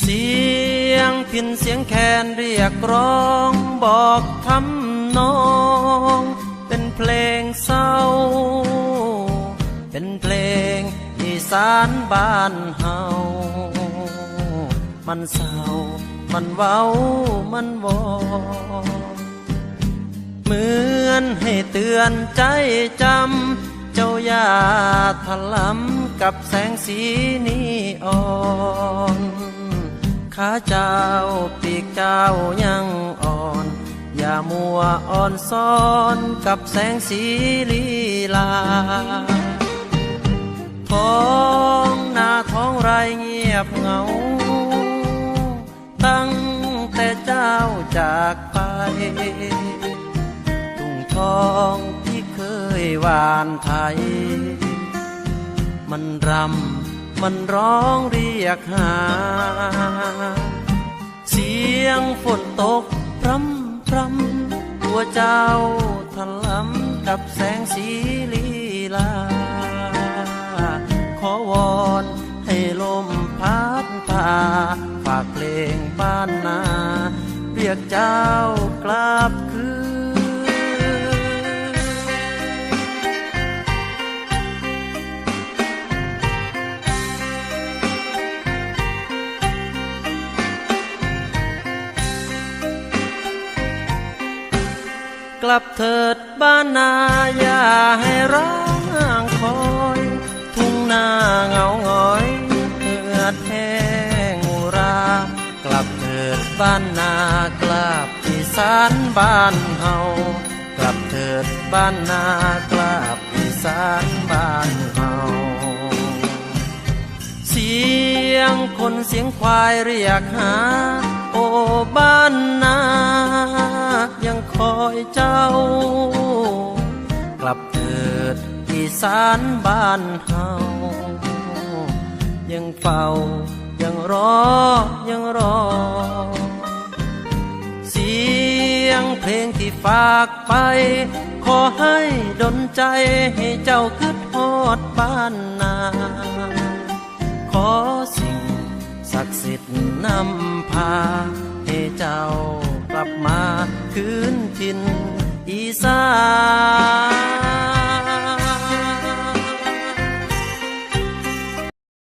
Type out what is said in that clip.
เสียงพินเสียงแคนเรียกร้องบอกทำนอง เป็นเพลงเศร้า เป็นเพลงอีสานบ้านเฮา มันเศร้า มันเว้า มันวอเหมือนให้เตือนใจจำ เจ้าอย่าถลำกับแสงสีนีออน ขาเจ้าปีกเจ้ายังอ่อน อย่ามัวอ่อนซ้อนกับแสงสีลีลา ท้องนาท้องไรเงียบเหงา ตั้งแต่เจ้าจากไป ทุ่งทองที่เคยหวานไทย มันรำ มันร้องเรียกหา เสียงฝนตกพรำพรำตัวเจ้าทะลำกับแสงสีลีลา ขอวอนให้ลมพัดพาฝากเพลงบ้านนา เรียกเจ้ากลับคืน กลับเถิดบ้านนาอย่าให้ร้างคอย ทุ่งนาเงาหงอยเหือดแห้งรากลับเถิดบ้านนากลับอีสานบ้านเฮากลับเถิดบ้านนากลับอีสานบ้านเฮาเสียงคนเสียงควายเรียกหา โอ้บ้านนา เจ้า กลับเถิดอีสานบ้านเฮายังเฝ้ายังรอยังรอ เสียงเพลงที่ฝากไป ขอให้ดลใจให้เจ้าคิดฮอดบ้านนาขอสิ่งศักดิ์สิทธิ์นำพา ถิ่นอีสาน